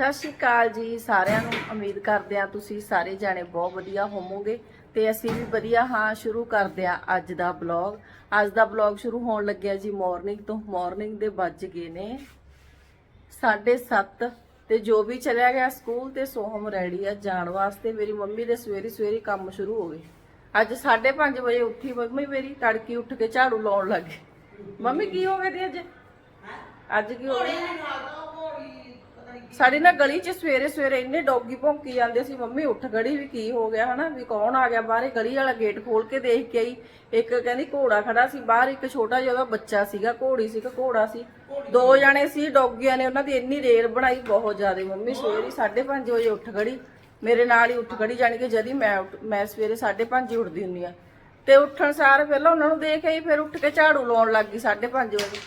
ਸਤਿ ਸ਼੍ਰੀ ਅਕਾਲ ਜੀ ਸਾਰਿਆਂ ਨੂੰ ਉਮੀਦ ਕਰਦੇ ਆ ਤੁਸੀਂ ਸਾਰੇ ਜਾਣੇ ਬਹੁਤ ਵਧੀਆ ਹੋਵੋਗੇ ਤੇ ਅਸੀਂ ਵੀ ਵਧੀਆ ਹਾਂ ਸ਼ੁਰੂ ਕਰਦੇ ਆ ਅੱਜ ਦਾ ਬਲੌਗ ਅੱਜ ਦਾ ਬਲੌਗ ਸ਼ੁਰੂ ਹੋਣ ਲੱਗਿਆ ਜੀ ਮਾਰਨਿੰਗ ਤੋਂ ਮਾਰਨਿੰਗ ਦੇ ਵੱਜ ਗਏ ਨੇ 7:30 ਤੇ ਜੋ ਵੀ ਚਲਿਆ ਗਿਆ ਸਕੂਲ ਤੇ ਸੋਹਮ ਰੈਡੀ ਆ ਜਾਣ ਵਾਸਤੇ। ਮੇਰੀ ਮੰਮੀ ਦੇ ਸਵੇਰੀ ਸਵੇਰੀ ਕੰਮ ਸ਼ੁਰੂ ਹੋ ਗਏ। ਅੱਜ 5:30 ਵਜੇ ਉੱਠੀ ਮੰਮੀ ਮੇਰੀ ਤੜਕੀ ਉੱਠ ਕੇ ਝਾੜੂ ਲਾਉਣ ਲੱਗੀ। ਮੰਮੀ ਕੀ ਹੋ ਗਿਆ ਦੀ ਅੱਜ? ਅੱਜ ਕੀ ਹੋ ਗਿਆ? ਸਾਡੀ ਨਾ ਗਲੀ 'ਚ ਸਵੇਰੇ ਸਵੇਰੇ ਇੰਨੇ ਡੌਗੀ ਭੌਂਕੀ ਜਾਂਦੇ ਸੀ, ਮੰਮੀ ਉੱਠ ਗੜੀ ਵੀ ਕੀ ਹੋ ਗਿਆ ਹਨਾ, ਵੀ ਕੌਣ ਆ ਗਿਆ ਬਾਹਰੇ, ਗਲੀ ਵਾਲਾ ਗੇਟ ਖੋਲ ਕੇ ਦੇਖ ਕੇ ਆਈ। ਇੱਕ ਕਹਿੰਦੀ ਘੋੜਾ ਖੜਾ ਸੀ ਬਾਹਰ, ਇੱਕ ਛੋਟਾ ਜਿਹਾ ਉਹਦਾ ਬੱਚਾ ਸੀਗਾ, ਘੋੜੀ ਸੀ ਕਿ ਘੋੜਾ ਸੀ। ਦੋ ਜਣੇ ਸੀ ਡੌਗੀਆਂ ਨੇ, ਉਹਨਾਂ ਦੀ ਇੰਨੀ ਰੇਲ ਬਣਾਈ ਬਹੁਤ ਜ਼ਿਆਦਾ, ਮੰਮੀ ਸਵੇਰੇ 5:30 ਵਜੇ ਉੱਠ ਗੜੀ, ਮੇਰੇ ਨਾਲ ਹੀ ਉੱਠ ਖੜੀ ਜਾਣੀ ਕਿ ਜਦੀ ਮੈਂ ਮੈਂ ਸਵੇਰੇ 5:30 ਹੀ ਉੱਠਦੀ ਹੁੰਦੀ ਆ ਤੇ ਉੱਠਣ ਸਾਰ ਪਹਿਲਾਂ ਉਹਨਾਂ ਨੂੰ ਦੇਖ ਆਈ, ਫਿਰ ਉੱਠ ਕੇ ਝਾੜੂ ਲਾਉਣ ਲੱਗ ਗਈ 5:30 ਵਜੇ।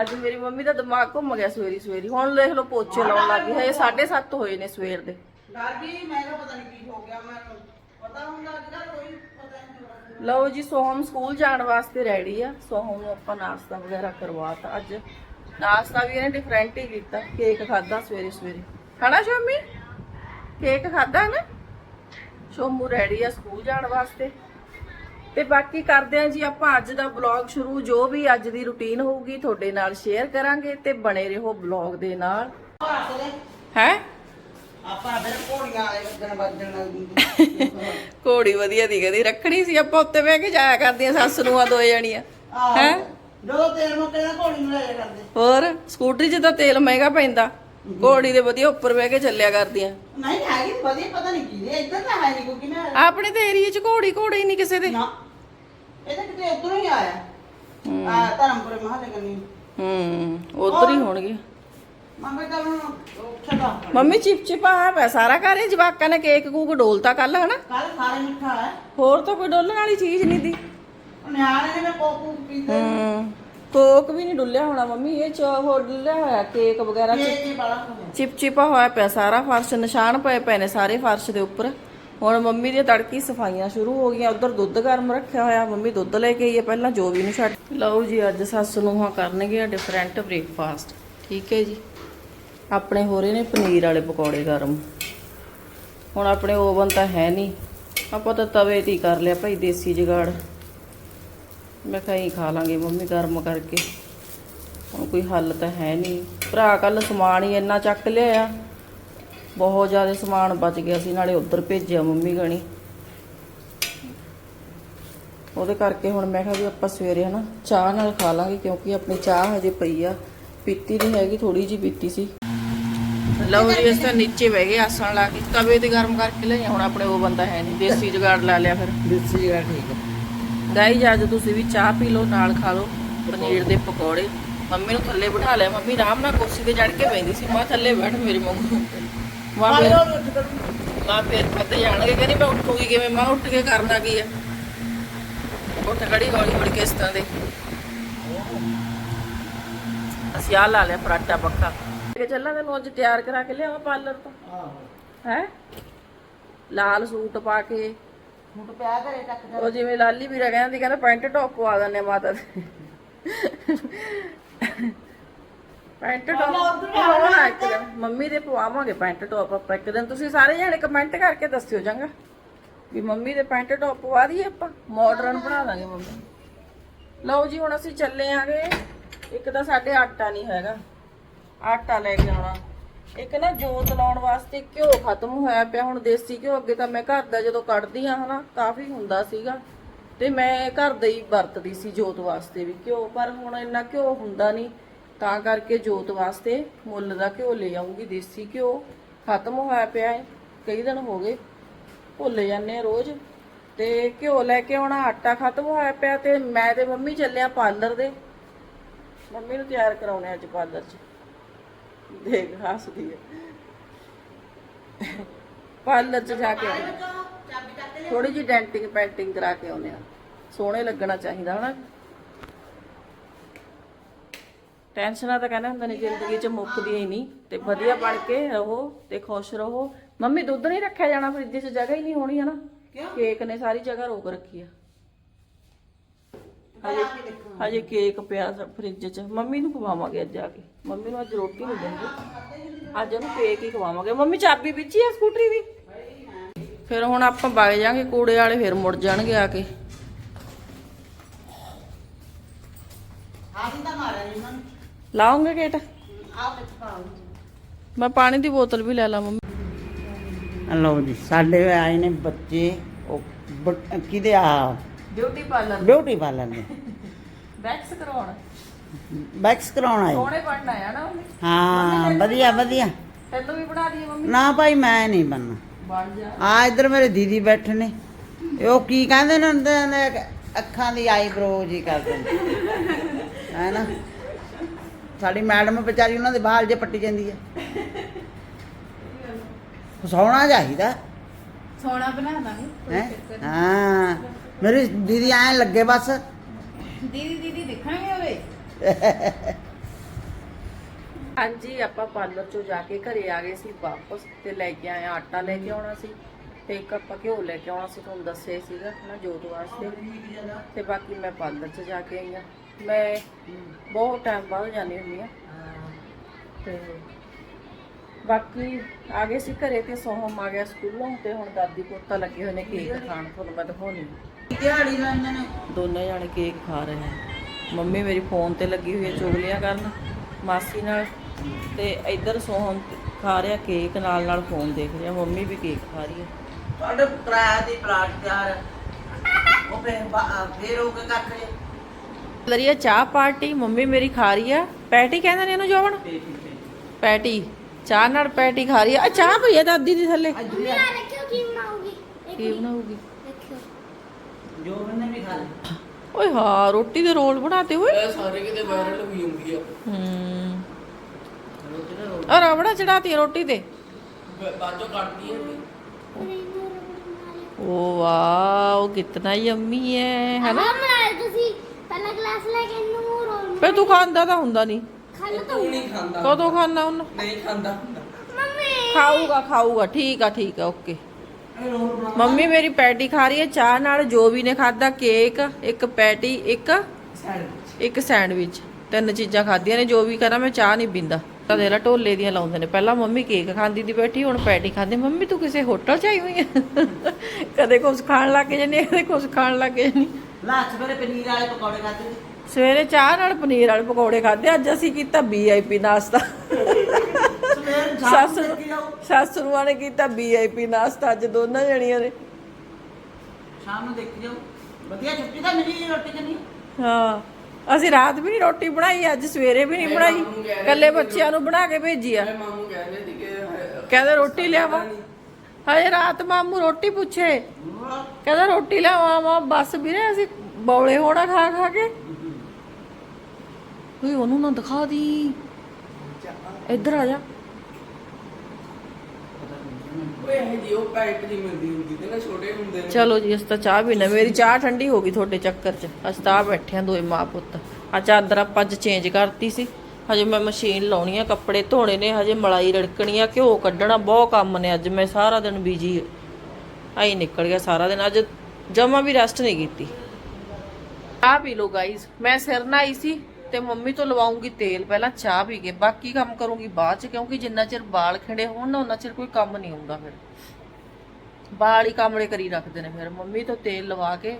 ਅੱਜ ਮੇਰੀ ਮੰਮੀ ਦਾ ਦਿਮਾਗ ਘੁੰਮ ਗਿਆ ਸਵੇਰੀ ਸਵੇਰੀ। ਹੁਣ ਦੇਖ ਲਓ ਪੋਚੇ ਲਾਉਣ ਲੱਗ ਗਈ। ਹਏ 7:30 ਹੋਏ ਨੇ ਸਵੇਰ ਦੇ। ਡਰ ਗਈ ਮੈਂ ਕਿਹਾ ਪਤਾ ਨਹੀਂ ਕੀ ਹੋ ਗਿਆ ਮੈਨੂੰ ਪਤਾ ਹੁੰਦਾ ਅੱਜ ਕੱਲ੍ਹ ਕੋਈ ਪਤਾ ਨਹੀਂ ਹੁੰਦਾ ਲਓ ਜੀ ਸੋਹਮ ਸਕੂਲ ਜਾਣ ਵਾਸਤੇ ਰੈਡੀ ਆ। ਸੋਹਮ ਨੂੰ ਆਪਾਂ ਨਾਸ਼ਤਾ ਵਗੈਰਾ ਕਰਵਾਤਾ ਅੱਜ। ਨਾਸ਼ਤਾ ਵੀ ਇਹਨੇ ਡਿਫਰੈਂਟ ਹੀ ਕੀਤਾ। ਕੇਕ ਖਾਦਾ ਸਵੇਰੇ ਸਵੇਰੇ। ਖਾਣਾ ਸ਼ੋਮੀ? ਕੇਕ ਖਾਦਾ ਨਾ? ਸ਼ੋਮੂ ਰੈਡੀ ਆ ਸਕੂਲ ਜਾਣ ਵਾਸਤੇ। ਤੇ ਬਾਕੀ ਕਰਦੇ ਆ ਜੀ ਆਪਾਂ ਅੱਜ ਦਾ ਵਲੌਗ ਸ਼ੁਰੂ। ਜੋ ਵੀ ਅੱਜ ਦੀ ਰੁਟੀਨ ਹੋਊਗੀ ਤੁਹਾਡੇ ਨਾਲ ਸ਼ੇਅਰ ਕਰਾਂਗੇ ਤੇ ਬਣੇ ਰਹੋ ਵਲੌਗ ਦੇ ਨਾਲ। ਹੈ? ਆਪਾਂ ਫਿਰ ਘੋੜੀਆਂ ਵਾਲੇ ਵੱਜਣ ਵੱਜਣ ਘੋੜੀ ਵਧੀਆ ਦੀ ਕਹਿੰਦੀ ਰੱਖਣੀ ਸੀ ਆਪਾਂ ਉੱਤੇ ਬਹਿ ਕੇ ਜਾਇਆ ਕਰਦੀਆਂ ਸੱਸ ਨੂੰ ਆ ਦੋ ਜਣੀਆਂ ਹੈ? ਜਦੋਂ ਤੇਲ ਮੁੱਕੇ ਨਾ ਘੋੜੀ ਨੂੰ ਲੈ ਜਾ ਕਰਦੇ। ਹੋਰ ਸਕੂਟਰੀ 'ਚ ਤਾਂ ਤੇਲ ਮਹਿੰਗਾ ਪੈਂਦਾ। ਘੋੜੀ ਦੇ ਵਧੀਆ ਉੱਪਰ ਬਹਿ ਕੇ ਚੱਲਿਆ ਕਰਦੀਆਂ। ਨਹੀਂ ਹੈਗੀ ਵਧੀਆ ਪਤਾ ਨਹੀਂ ਕੀ ਹੈ ਇੱਧਰ ਤਾਂ ਹੈ ਨਹੀਂ ਕਿਉਂਕਿ ਮੈਂ ਆਪਣੇ ਤੇ ਏਰੀਏ 'ਚ ਘੋੜੀ ਘੋੜੇ ਹੀ ਨਹੀਂ ਕਿਸੇ ਦੇ। ਨਾ। ਇਹ ਤਾਂ ਕਿਤੇ ਉਧਰੋਂ ਹੀ ਆਇਆ। ਆ ਧਰਮਪੁਰੇ ਮਹੱਲੇ ਕੰਨੀ। ਹੂੰ ਉਧਰ ਹੀ ਹੋਣਗੇ। ਮੰਮੀ ਕੱਲ ਨੂੰ ਛੱਡਾ ਮੰਮੀ ਚਿਪ ਚਿਪਾ ਆ ਪਿਆ ਸਾਰਾ ਘਰ ਇਹ ਜਵਾਕਾਂ ਨੇ ਕੇਕ ਕੂਕ ਡੋਲਤਾ ਕੱਲ ਹਨਾ? ਕੱਲ ਸਾਰੇ ਮਿੱਠਾ ਹੈ। ਹੋਰ ਤਾਂ ਕੋਈ ਡੋਲਣ ਵਾਲੀ ਚੀਜ਼ ਨਹੀਂ ਦੀ। ਨਿਆਣੇ ਨੇ ਕੋਕੂ ਪੀਂਦੇ ਹੂੰ ਕੋਕ ਵੀ ਨਹੀਂ ਡੁੱਲਿਆ ਹੋਣਾ ਮੰਮੀ ਇਹ ਚ ਹੋਰ ਡੁੱਲਿਆ ਹੋਇਆ ਕੇਕ ਵਗੈਰਾ ਚਿਪਚਿਪਾ ਹੋਇਆ ਪਿਆ ਸਾਰਾ ਫਰਸ਼ ਨਿਸ਼ਾਨ ਪਏ ਪਏ ਨੇ ਸਾਰੇ ਫਰਸ਼ ਦੇ ਉੱਪਰ। ਹੁਣ ਮੰਮੀ ਦੀਆਂ ਤੜਕੀ ਸਫਾਈਆਂ ਸ਼ੁਰੂ ਹੋ ਗਈਆਂ, ਉਧਰ ਦੁੱਧ ਗਰਮ ਰੱਖਿਆ ਹੋਇਆ, ਮੰਮੀ ਦੁੱਧ ਲੈ ਕੇ ਆਈ ਹੈ ਪਹਿਲਾਂ, ਜੋ ਵੀ ਨੂੰ ਛੱਡ। ਲਓ ਜੀ, ਅੱਜ ਸੱਸ ਨੂੰ ਹਾਂ ਕਰਨਗੇ ਡਿਫਰੈਂਟ ਬ੍ਰੇਕਫਾਸਟ ਠੀਕ ਹੈ ਜੀ? ਆਪਣੇ ਹੋ ਰਹੇ ਨੇ ਪਨੀਰ ਵਾਲੇ ਪਕੌੜੇ ਗਰਮ। ਹੁਣ ਆਪਣੇ ਓਵਨ ਤਾਂ ਹੈ ਨਹੀਂ। ਆਪਾਂ ਤਾਂ ਤਵੇ ਤੇ ਹੀ ਕਰ ਲਿਆ ਭਾਈ, ਦੇਸੀ ਜਗਾੜ। ਮੈਂ ਕਿਹਾ ਖਾ ਲਾਂਗੇ ਮੰਮੀ ਗਰਮ ਕਰਕੇ। ਹੁਣ ਕੋਈ ਹੱਲ ਤਾਂ ਹੈ ਨਹੀਂ। ਭਰਾ ਕੱਲ ਸਮਾਨ ਹੀ ਇੰਨਾ ਚੱਕ ਲਿਆ ਬਹੁਤ ਜ਼ਿਆਦਾ ਸਮਾਨ ਬਚ ਗਿਆ ਸੀ ਨਾਲੇ ਉਧਰ ਭੇਜਿਆ ਮੰਮੀ ਗਣੀ। ਉਹਦੇ ਕਰਕੇ ਹੁਣ ਮੈਂ ਕਿਹਾ ਵੀ ਆਪਾਂ ਸਵੇਰੇ ਹਨਾ ਚਾਹ ਨਾਲ ਖਾ ਲਾਂਗੇ ਕਿਉਂਕਿ ਆਪਣੀ ਚਾਹ ਹਜੇ ਪਈ ਆ। ਪੀਤੀ ਨਹੀਂ ਹੈਗੀ ਥੋੜੀ ਜੀ ਪੀਤੀ ਸੀ। ਲਓ ਜੀ ਇਸ ਤਾਂ ਨੀਚੇ ਬਹਿ ਗਏ ਆਸਣ ਲਾ ਕੇ। ਤਵੇ ਤੇ ਗਰਮ ਕਰਕੇ ਲਿਆ ਹੁਣ ਆਪਣੇ ਉਹ ਬੰਦਾ ਹੈ ਨਹੀਂ ਦੇਸੀ ਜੁਗਾੜ ਲਾ ਲਿਆ ਫਿਰ। ਦੇਸੀ ਜਗਾ ਠੀਕ ਹੈ ਗਾਈ ਅੱਜ ਤੁਸੀਂ ਵੀ ਚਾਹ ਪੀ ਲਓ ਨਾਲ ਖਾ ਲਓ ਪਨੀਰ ਦੇ ਪਕੌੜੇ। ਮੰਮੀ ਨੂੰ ਥੱਲੇ ਬਿਠਾ ਲਿਆ ਮੰਮੀ ਆਰਾਮ ਨਾਲ ਕੁਰਸੀ ਤੇ ਚੜ ਕੇ ਬੈਠੀ ਸੀ ਮੈਂ ਥੱਲੇ ਬੈਠ ਮੇਰੀ ਮੰਮੀ। ਮਾਂ ਫਿਰ ਮਾਂ ਫਿਰ ਪੱਤੇ ਜਾਣਗੇ ਕਹਿੰਦੀ ਮੈਂ ਉੱਠੂਗੀ ਕਿਵੇਂ? ਮਾਂ ਉੱਠ ਕੇ ਕਰਨਾ ਕੀ ਆ? ਉੱਠ ਖੜੀ ਹੌਲੀ ਹੌਲੀ ਕਿਸ ਤਰ੍ਹਾਂ ਦੇ ਅਸੀਂ ਆ ਲਾ ਲਿਆ ਪਰਾਟਾ ਪੱਕਾ ਕਿ ਚੱਲਾਂ ਤੈਨੂੰ ਅੱਜ ਤਿਆਰ ਕਰਾ ਕੇ ਲਿਆਵਾਂ ਪਾਰਲਰ ਤੋਂ? ਹੈ? ਲਾਲ ਸੂਟ ਪਾ ਕੇ। ਹੁਣ ਪਿਆ ਘਰੇ ਟੱਕ ਜਾ ਉਹ ਜਿਵੇਂ ਲਾਲੀ ਵੀਰਾ ਕਹਿੰਦੀ ਕਹਿੰਦਾ ਪੈਂਟ ਟੌਪ ਪਵਾ ਦਿੰਨੇ ਮਾਤਾ ਦੇ ਪੈਂਟ ਟੌਪ ਪਵਾਉਣਾ ਇੱਕ ਦਿਨ। ਮੰਮੀ ਦੇ ਪਵਾਵਾਂਗੇ ਪੈਂਟ ਟੌਪ ਆਪਾਂ ਇੱਕ ਦਿਨ। ਤੁਸੀਂ ਸਾਰੇ ਜਣੇ ਕਮੈਂਟ ਕਰਕੇ ਦੱਸਿਓ ਚੰਗਾ ਵੀ ਮੰਮੀ ਦੇ ਪੈਂਟ ਟੌਪ ਪਵਾ ਦਈਏ ਆਪਾਂ। ਮਾਡਰਨ ਬਣਾ ਦਾਂਗੇ ਮੰਮੀ। ਲਓ ਜੀ ਹੁਣ ਅਸੀਂ ਚੱਲੇ ਆਂਗੇ। ਇੱਕ ਤਾਂ ਸਾਡੇ ਆਟਾ ਨਹੀਂ ਹੈਗਾ। ਆਟਾ ਲੈ ਕੇ ਆਉਣਾ। ਇੱਕ ਨਾ ਜੋਤ ਲਾਉਣ ਵਾਸਤੇ ਘਿਓ ਖਤਮ ਹੋਇਆ ਪਿਆ। ਹੁਣ ਦੇਸੀ ਘਿਓ ਅੱਗੇ ਤਾਂ ਮੈਂ ਘਰ ਦਾ ਜਦੋਂ ਕੱਢਦੀ ਆ ਹਨਾ ਕਾਫੀ ਹੁੰਦਾ ਸੀਗਾ। ਤੇ ਮੈਂ ਘਰ ਦਾ ਹੀ ਵਰਤਦੀ ਸੀ ਜੋਤ ਵਾਸਤੇ ਵੀ ਘਿਓ। ਪਰ ਹੁਣ ਇੰਨਾ ਘਿਓ ਹੁੰਦਾ ਨਹੀਂ। ਤਾਂ ਕਰਕੇ ਜੋਤ ਵਾਸਤੇ ਮੁੱਲ ਦਾ ਘਿਓ ਲੈ ਆਉਂਗੀ ਦੇਸੀ ਘਿਓ। ਖਤਮ ਹੋਇਆ ਪਿਆ ਹੈ ਕਈ ਦਿਨ ਹੋ ਗਏ, ਭੁੱਲ ਜਾਂਦੇ ਆ ਰੋਜ਼। ਤੇ ਘਿਓ ਲੈ ਕੇ ਆਉਣਾ, ਆਟਾ ਖਤਮ ਹੋਇਆ ਪਿਆ ਤੇ ਮੈਂ ਤੇ ਮੰਮੀ ਚੱਲਿਆ ਪਾਰਲਰ ਦੇ। ਮੰਮੀ ਨੂੰ ਤਿਆਰ ਕਰਾਉਣੇ ਅੱਜ ਪਾਰਲਰ 'ਚ। ਦੇਖ, ਹੱਸਦੀ ਹੈ ਪਾਰਲਰ 'ਚ ਜਾ ਕੇ ਥੋੜੀ ਜਿਹੀ ਡੈਂਟਿੰਗ ਪੈਂਟਿੰਗ ਕਰਾ ਕੇ ਆਉਨੇ ਆ। ਸੋਹਣੇ ਲੱਗਣਾ ਚਾਹੀਦਾ, ਹਨਾ? ਟੈਨਸ਼ਨਾਂ ਤਾਂ ਕਹਿੰਦੇ ਹੁੰਦੇ ਨੇ ਜ਼ਿੰਦਗੀ 'ਚ ਮੁੱਕਦੀਆਂ ਹੀ ਨਹੀਂ ਤੇ ਵਧੀਆ ਬਣ ਕੇ ਰਹੋ ਤੇ ਖੁਸ਼ ਰਹੋ। ਮੰਮੀ ਦੁੱਧ ਨਹੀਂ ਰੱਖਿਆ ਜਾਣਾ ਫ੍ਰਿਜ 'ਚ ਜਗ੍ਹਾ ਹੀ ਨਹੀਂ ਹੋਣੀ ਹਨਾ। ਕੇਕ ਨੇ ਸਾਰੀ ਜਗ੍ਹਾ ਰੋਕ ਰੱਖੀ ਆ। ਹਜੇ ਹਜੇ ਕੇਕ ਪਿਆ ਫ੍ਰਿਜ 'ਚ। ਮੰਮੀ ਨੂੰ ਖਵਾਵਾਂਗੇ ਅੱਜ ਜਾ ਕੇ। ਮੰਮੀ ਨੂੰ ਅੱਜ ਰੋਟੀ ਨਹੀਂ ਦਿੰਦੇ ਅੱਜ ਉਹਨੂੰ ਕੇਕ ਹੀ ਖਵਾਵਾਂਗੇ। ਮੰਮੀ ਚਾਬੀ ਵਿੱਚ ਹੀ ਆ ਸਕੂਟਰੀ ਦੀ। ਫਿਰ ਹੁਣ ਆਪਾਂ ਵਗ ਜਾਾਂਗੇ ਕੂੜੇ ਵਾਲੇ ਫਿਰ ਮੁੜ ਜਾਣਗੇ ਆ ਕੇ। ਲਾਉਂਗੇ ਗੇਟ? ਆਹ ਵਿੱਚ ਪਾਉਂ ਮੈਂ ਪਾਣੀ ਦੀ ਬੋਤਲ ਵੀ ਲੈ ਲਾ ਮੰਮੀ। ਲਓ ਜੀ ਸਾਡੇ ਆਏ ਨੇ ਬੱਚੇ ਉਹ ਬ- ਕਿਹਦੇ ਆ? ਬਿਊਟੀ ਪਾਰਲਰ ਬਿਊਟੀ ਪਾਰਲਰ ਦੇ ਵੈਕਸ ਕਰਵਾਉਣ ਬੈਕਸ ਕਰਾਉਣ ਆਏ। ਸੋਹਣੇ ਬਣਨਾ ਆ ਨਾ ਮੰਮੀ। ਹਾਂ ਵਧੀਆ ਵਧੀਆ। ਤੈਨੂੰ ਵੀ ਬਣਾ ਦਈਏ ਮੰਮੀ। ਨਾ ਭਾਈ ਮੈਂ ਨਹੀਂ ਬਣਨਾ। ਬਣ ਜਾ। ਆ ਇੱਧਰ ਮੇਰੇ ਦੀਦੀ ਬੈਠੇ ਨੇ। ਇਹ ਉਹ ਕੀ ਕਹਿੰਦੇ ਨੇ ਹੁੰਦੇ ਨੇ ਅੱਖਾਂ ਦੀ ਆਈਬ੍ਰੋ ਜੀ ਕਰਦੇ ਨੇ। ਹੈ ਨਾ? ਸਾਡੀ ਮੈਡਮ ਵਿਚਾਰੀ ਉਹਨਾਂ ਦੇ ਬਾਲ ਜੇ ਪੱਟੀ ਜਾਂਦੀ ਹੈ। ਸੋਹਣਾ ਚਾਹੀਦਾ। ਸੋਨਾ ਬਣਾ ਦਾਂਗੇ ਹੈ? ਹਾਂ ਮੇਰੀ ਦੀਦੀ ਐ ਲੱਗੇ ਬਸ। ਦੀਦੀ ਦੀਦੀ ਦੇਖਾਂਗੇ ਹੋਵੇ ਹਾਂਜੀ ਆਪਾਂ ਪਾਰਲਰ ਚੋਂ ਜਾ ਕੇ ਘਰੇ ਆ ਗਏ ਸੀ ਵਾਪਸ ਤੇ ਲੈ ਕੇ ਆਏ ਆਟਾ ਲੈ ਕੇ ਆਉਣਾ ਸੀ ਤੇ ਇੱਕ ਆਪਾਂ ਘਿਓ ਲੈ ਕੇ ਆਉਣਾ ਸੀ ਤੁਹਾਨੂੰ ਦੱਸਿਆ ਹੀ ਸੀਗਾ ਨਾ ਜੋਤ ਵਾਸਤੇ। ਤੇ ਬਾਕੀ ਮੈਂ ਪਾਰਲਰ 'ਚ ਜਾ ਕੇ ਆਈ ਆ ਮੈਂ ਬਹੁਤ ਟਾਈਮ ਬਾਅਦ ਜਾਂਦੀ ਹੁੰਦੀ ਆ ਤੇ ਬਾਕੀ ਆ ਗਏ ਸੀ ਘਰੇ ਤੇ ਸੋਹਮ ਆ ਗਿਆ ਸਕੂਲੋਂ ਤੇ ਹੁਣ ਦਾਦੀ ਪੋਤਾ ਲੱਗੇ ਹੋਏ ਨੇ ਕੇਕ ਖਾਣ ਤੁਹਾਨੂੰ ਮੈਂ ਦਿਖਾਉਣੀ ਦਿਹਾੜੀ ਲੈਂਦੇ ਨੇ। ਦੋਨੇ ਜਾਣੇ ਕੇਕ ਖਾ ਰਹੇ ਹਨ ਮੰਮੀ ਮੇਰੀ ਫੋਨ ਤੇ ਲੱਗੀ ਹੋਈ ਹੈ ਚੁਗਲੀਆਂ ਕਰਨ ਮਾਸੀ ਨਾਲ ਤੇ ਇੱਧਰ ਸੋਹਣ ਖਾ ਰਿਹਾ ਕੇਕ ਨਾਲ ਨਾਲ ਫੋਨ ਦੇਖ ਰਿਹਾ ਮੰਮੀ ਵੀ ਕੇਕ ਖਾ ਰਹੀ ਹੈ ਤੁਹਾਡੇ ਕਿਰਾਇਆ ਦੀ ਪਲਾਟ ਤਿਆਰ ਉਹ ਫੇਰ ਉਹ ਕੱਖ ਲਰੀਆ ਚਾਹ ਪਾਰਟੀ ਮੰਮੀ ਮੇਰੀ ਖਾ ਰਹੀ ਆ। ਪੈਟੀ ਕਹਿੰਦੇ ਨੇ ਇਹਨੂੰ ਜੋਬਣ ਪੈਟੀ ਚਾਹ ਨਾਲ ਪੈਟੀ ਖਾ ਰਹੀ ਆ। ਆ ਚਾਹ ਪਈ ਆ ਦਾਦੀ ਦੀ ਥੱਲੇ। ਰੱਖਿਓ ਕੀ ਬਣਾਉਗੀ ਕੀ ਬਣਾਉਗੀ ਰੱਖਿਓ। ਜੋ ਬੰਦੇ ਵੀ ਖਾ ਲੈ ਓਏ ਹਾਂ ਰੋਟੀ ਦੇ ਰੋਲ ਬਣਾਤੇ ਓਏ ਇਹ ਸਾਰੇ ਕਿਤੇ ਵਾਇਰਲ ਹੋਈ ਹੁੰਦੀ ਆ। ਹੂੰ। ਆ ਰਬੜਾ ਚੜਾਤੀ ਰੋਟੀ ਤੇ। ਬ- ਬਾਅਦੋਂ ਕੱਟਦੀ ਹੈ ਓ ਵਾਓ ਕਿਤਨਾ ਯੰਮੀ ਹੈ ਹੈ ਨਾ ਹਾਂ ਬਣਾਇਆ ਤੁਸੀਂ। ਪਹਿਲਾ ਗਲਾਸ ਲੈ ਕੇ ਇਹਨੂੰ ਰੋਲ ਫੇ ਤੂੰ ਖਾਂਦਾ ਤਾਂ ਹੁੰਦਾ ਨਹੀਂ। ਖਾ ਤੂੰ ਨਹੀਂ ਖਾਂਦਾ। ਕਦੋਂ ਖਾਣਾ ਉਹਨੂੰ? ਨਹੀਂ ਖਾਂਦਾ। ਹੁੰਦਾ ਮੰਮੀ। ਖਾਊਗਾ ਖਾਊਗਾ। ਠੀਕ ਆ ਠੀਕ ਆ ਓਕੇ। ਮੰਮੀ ਮੇਰੀ ਪੈਟੀ ਖਾ ਰਹੀ ਹੈ ਚਾਹ ਨਾਲ ਜੋ ਵੀ ਨੇ ਖਾਦਾ ਕੇਕ ਇੱਕ ਪੈਟੀ ਇੱਕ ਇੱਕ ਸੈਂਡਵਿਚ। ਤਿੰਨ ਚੀਜ਼ਾਂ ਖਾਧੀਆਂ ਨੇ ਜੋ ਵੀ ਕਰਾਂ ਮੈਂ ਚਾਹ ਨਹੀਂ ਪੀਂਦਾ। ਤਾਂ ਦੇ ਲਾ ਢੋਲੇ ਦੀਆਂ ਲਾਉਂਦੇ ਨੇ। ਪਹਿਲਾਂ ਮੰਮੀ ਕੇਕ ਖਾਂਦੀ ਦੀ ਬੈਠੀ ਹੁਣ ਪੈਟੀ ਖਾਂਦੀ। ਮੰਮੀ ਤੂੰ ਕਿਸੇ ਹੋਟਲ 'ਚ ਆਈ ਹੋਈ ਹੈ ਕਦੇ ਕੁਝ ਖਾਣ ਲੱਗ ਜਾਂਦੀ ਹੈ, ਕਦੇ ਕੁਝ ਖਾਣ ਲੱਗ ਜਾਂਦੀ ਲਾਚ ਮੇਰੇ ਪਨੀਰ ਵਾਲੇ ਪਕੌੜੇ ਖਾਦੇ ਸੀ ਸਵੇਰੇ ਚਾਹ ਨਾਲ ਪਨੀਰ ਵਾਲੇ ਪਕੌੜੇ ਖਾਦੇ ਅੱਜ ਅਸੀਂ ਕੀਤਾ ਵੀਆਈਪੀ ਨਾਸ਼ਤਾ। ਸਵੇਰ ਸੱਸ ਸ਼ਾਮ ਨੂੰ ਕੀਤਾ ਵੀਆਈਪੀ ਨਾਸ਼ਤਾ ਅੱਜ ਦੋਨਾਂ ਜਣੀਆਂ ਨੇ। ਸ਼ਾਮ ਨੂੰ ਦੇਖੀ ਜਾਓ। ਵਧੀਆ ਛੁੱਟੀ ਤਾਂ ਮਿਲੀ ਜੀ ਰੋਟੀ ਕਨੀ ਹਾਂ ਅਸੀਂ ਰਾਤ ਵੀ ਨਹੀਂ ਰੋਟੀ ਬਣਾਈ ਅੱਜ ਸਵੇਰੇ ਵੀ ਨਹੀਂ ਬਣਾਈ। ਕੱਲੇ ਬੱਚਿਆਂ ਨੂੰ ਬਣਾ ਕੇ ਭੇਜੀ ਆ। ਮਾਮੂ ਸੀ ਕਿ ਕਹਿੰਦੇ ਰੋਟੀ ਲਿਆਵਾ। ਹਜੇ ਰਾਤ ਮਾਮੂ ਰੋਟੀ ਪੁੱਛੇ। ਕਹਿੰਦਾ ਰੋਟੀ ਲਿਆਵਾ ਮਾ ਬਸ ਵੀਰੇ ਅਸੀਂ ਬੌਲੇ ਹੋਣਾ ਖਾ ਖਾ ਕੇ। ਓਏ ਉਹਨੂੰ ਨਾ ਦਿਖਾ ਦੀ। ਇੱਧਰ ਆ ਜਾ। ਨਾ ਨੇ। ਚਲੋ ਜੀ ਅਸੀਂ ਤਾਂ ਚਾਹ ਪੀਣਾ ਮੇਰੀ ਚਾਹ ਠੰਡੀ ਹੋ ਗਈ ਤੁਹਾਡੇ ਚੱਕਰ 'ਚ। ਅਸੀਂ ਤਾਂ ਆ ਬੈਠੇ ਆਂ ਦੋਏ ਮਾਂ ਪੁੱਤ। ਆ ਚਾਦਰ ਆਪਾਂ ਅੱਜ ਚੇਂਜ ਕਰਤੀ ਸੀ। ਹਜੇ ਮੈਂ ਮਸ਼ੀਨ ਲਾਉਣੀ ਆ, ਕੱਪੜੇ ਧੋਣੇ ਨੇ, ਹਜੇ ਮਲਾਈ ਰੜਕਣੀ ਆ, ਘਿਓ ਕੱਢਣਾ, ਬਹੁਤ ਕੰਮ ਨੇ ਅੱਜ, ਮੈਂ ਸਾਰਾ ਦਿਨ ਬਿਜ਼ੀ ਆਈ ਨਿਕਲ ਗਿਆ ਸਾਰਾ ਦਿਨ, ਅੱਜ ਜਮਾ ਵੀ ਰੈਸਟ ਨਹੀਂ ਕੀਤੀ। ਚਾਹ ਪੀ ਲਓ ਗਾਈਜ਼ ਮੈਂ ਸਿਰ ਨਾ ਆਈ ਸੀ ਤੇ ਮੰਮੀ ਤੋਂ ਲਵਾਉਂਗੀ ਤੇਲ, ਪਹਿਲਾਂ ਚਾਹ ਪੀ ਕੇ, ਬਾਕੀ ਕੰਮ ਕਰੂੰਗੀ ਬਾਅਦ ਚ, ਕਿਉਂਕਿ ਜਿੰਨਾ ਚਿਰ ਵਾਲ ਖਿੰਡੇ ਹੋਣ ਨਾ ਉਹਨਾਂ ਚਿਰ ਕੋਈ ਕੰਮ ਨਹੀਂ ਹੁੰਦਾ ਫਿਰ। ਵਾਲ ਹੀ ਕਾਮੜੇ ਕਰੀ ਰੱਖਦੇ ਨੇ ਫਿਰ, ਮੰਮੀ ਤੋਂ ਤੇਲ ਲਵਾ ਕੇ,